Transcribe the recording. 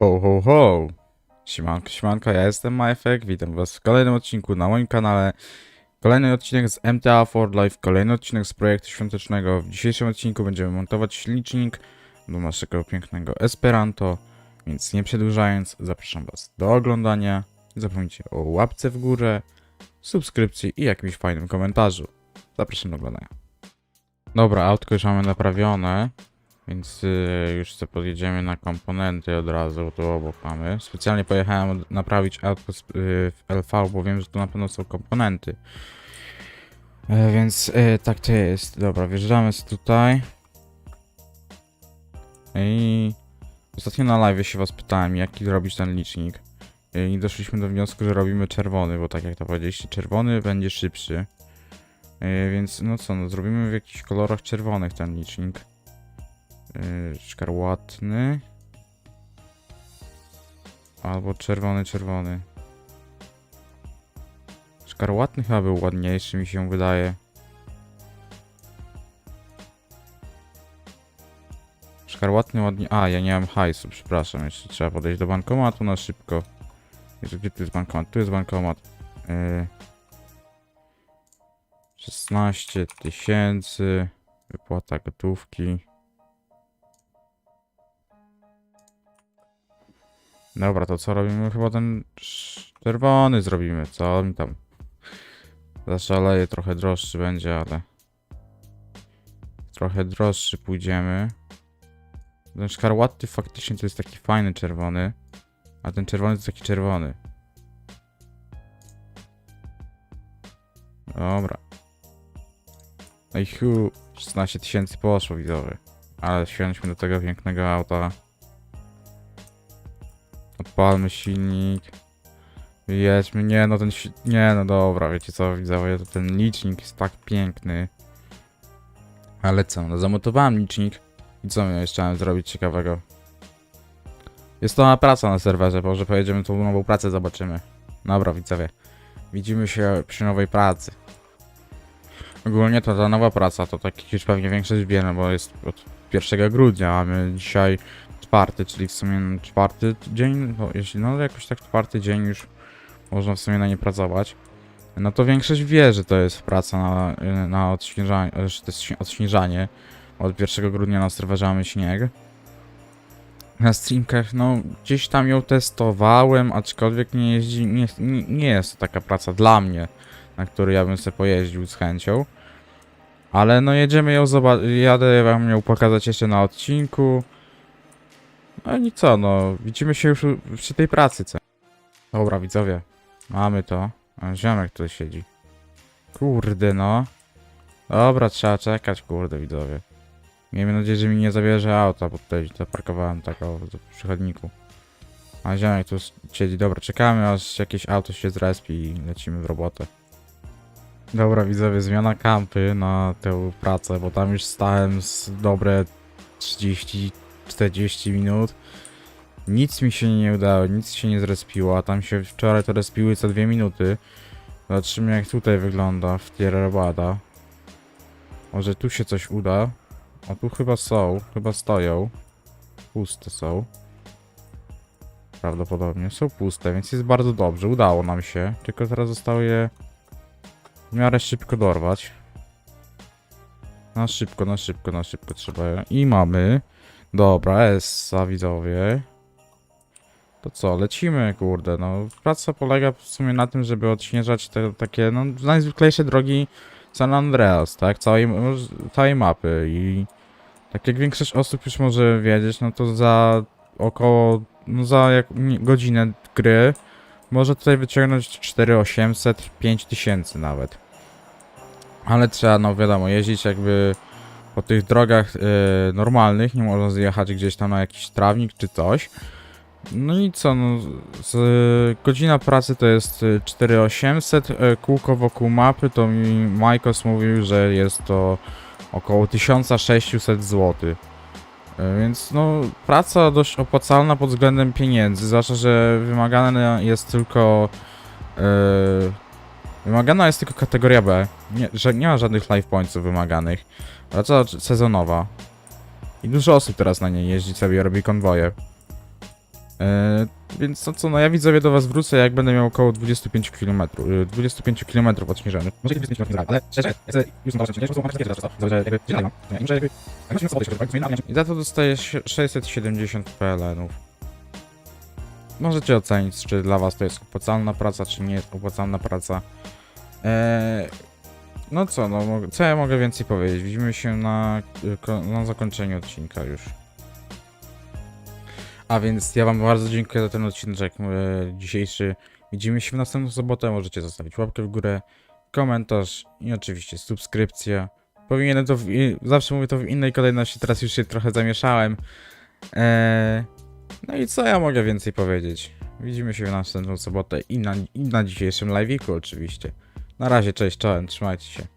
Ho, ho, ho! Siemanko, siemanko, ja jestem Majfek, witam was w kolejnym odcinku na moim kanale. Kolejny odcinek z MTA for Life, kolejny odcinek z projektu świątecznego. W dzisiejszym odcinku będziemy montować licznik do naszego pięknego Esperanto, więc nie przedłużając, zapraszam was do oglądania. Nie zapomnijcie o łapce w górę, subskrypcji i jakimś fajnym komentarzu. Zapraszam do oglądania. Dobra, autko już mamy naprawione. Więc y, już sobie podjedziemy na komponenty od razu, tu obok mamy. Specjalnie pojechałem naprawić autko z- y, w LV, bo wiem, że tu na pewno są komponenty. E, więc y, tak to jest. Dobra, wjeżdżamy tutaj. I ostatnio na live się was pytałem, jaki robić ten licznik. Y, I doszliśmy do wniosku, że robimy czerwony, bo tak jak to powiedzieliście, czerwony będzie szybszy. Y, Więc no co, no zrobimy w jakichś kolorach czerwonych ten licznik. Szkarłatny. Albo czerwony, czerwony. Szkarłatny chyba był ładniejszy, mi się wydaje. Szkarłatny ładnie... A, ja nie mam hajsu, przepraszam. Jeszcze trzeba podejść do bankomatu na szybko. Jezu, gdzie tu jest bankomat? Tu jest bankomat. Yy... 16 tysięcy. Wypłata gotówki. Dobra, to co robimy? Chyba ten czerwony zrobimy. Co mi tam? Zaszaleje, trochę droższy będzie, ale... Trochę droższy pójdziemy. Ten szkarłaty faktycznie to jest taki fajny czerwony. A ten czerwony to taki czerwony. Dobra. No i hu, 16 tysięcy poszło widzowie. Ale wsiądźmy do tego pięknego auta. Odpalmy silnik. Jedźmy. Nie no ten Nie no dobra, wiecie co widzowie, ten licznik jest tak piękny. Ale co, no zamontowałem licznik. I co miałem jeszcze zrobić ciekawego? Jest to praca na serwerze, może pojedziemy tą nową pracę, zobaczymy. Dobra widzowie. Widzimy się przy nowej pracy. Ogólnie to ta nowa praca to tak już pewnie większość wie, no bo jest od 1 grudnia, a my dzisiaj czwarty, czyli w sumie czwarty dzień, no, jeśli no jakoś tak czwarty dzień już można w sumie na nie pracować. No to większość wie, że to jest praca na, na odśnieżanie, że to jest śnie- odśnieżanie. Od 1 grudnia na serwerze mamy śnieg. Na streamkach, no gdzieś tam ją testowałem, aczkolwiek nie jeździ, nie, nie jest to taka praca dla mnie, na której ja bym sobie pojeździł z chęcią. Ale no jedziemy ją zobaczyć, jadę wam ją pokazać jeszcze na odcinku. No i co, no, widzimy się już przy tej pracy, co? Dobra, widzowie, mamy to. A ziomek tutaj siedzi. Kurde, no. Dobra, trzeba czekać, kurde, widzowie. Miejmy nadzieję, że mi nie zabierze auta, bo tutaj zaparkowałem tak o przy chodniku. A ziomek tu siedzi. Dobra, czekamy, aż jakieś auto się zrespi i lecimy w robotę. Dobra, widzowie, zmiana kampy na tę pracę, bo tam już stałem z dobre 30-40 minut. Nic mi się nie udało, nic się nie zrespiło, a tam się wczoraj to respiły co dwie minuty. Zobaczymy jak tutaj wygląda w Tierrabada. Może tu się coś uda. O tu chyba są, chyba stoją. Puste są. Prawdopodobnie są puste, więc jest bardzo dobrze, udało nam się. Tylko teraz zostało je w miarę szybko dorwać. Na szybko, na szybko, na szybko trzeba je. I mamy. Dobra, Essa widzowie. To co, lecimy, kurde, no. Praca polega w sumie na tym, żeby odśnieżać te takie, no, najzwyklejsze drogi San Andreas, tak? Całej, całej mapy i tak jak większość osób już może wiedzieć, no to za około, no za jak, godzinę gry może tutaj wyciągnąć 4800, 5000 nawet. Ale trzeba, no wiadomo, jeździć jakby po tych drogach e, normalnych, nie można zjechać gdzieś tam na jakiś trawnik czy coś. No i co, no, z, godzina pracy to jest e, 4800, e, kółko wokół mapy, to mi Majkos mówił, że jest to około 1600 zł. E, Więc no, praca dość opłacalna pod względem pieniędzy, zwłaszcza, że wymagana jest tylko e, wymagana jest tylko kategoria B, nie, że nie ma żadnych life pointsów wymaganych. Praca sezonowa. I dużo osób teraz na niej jeździ sobie, robi konwoje. E, E, więc no co, no ja widzowie do was wrócę, jak będę miał około 25 km, y, 25 km odśnieżonych. Może 25 km, ale szczerze, już na I za to dostaję sie- 670 PLN-ów. Możecie ocenić, czy dla was to jest opłacalna praca, czy nie jest opłacalna praca. Eee, no co, no, co ja mogę więcej powiedzieć? Widzimy się na, y, na zakończeniu odcinka już. A więc ja wam bardzo dziękuję za ten odcinek e, dzisiejszy. Widzimy się w następną sobotę. Możecie zostawić łapkę w górę, komentarz i oczywiście subskrypcja. Powinienem to w, zawsze mówię to w innej kolejności, teraz już się trochę zamieszałem. Eee, no i co ja mogę więcej powiedzieć? Widzimy się w następną sobotę i na, i na dzisiejszym live'iku oczywiście. Na razie, cześć, czołem, trzymajcie się.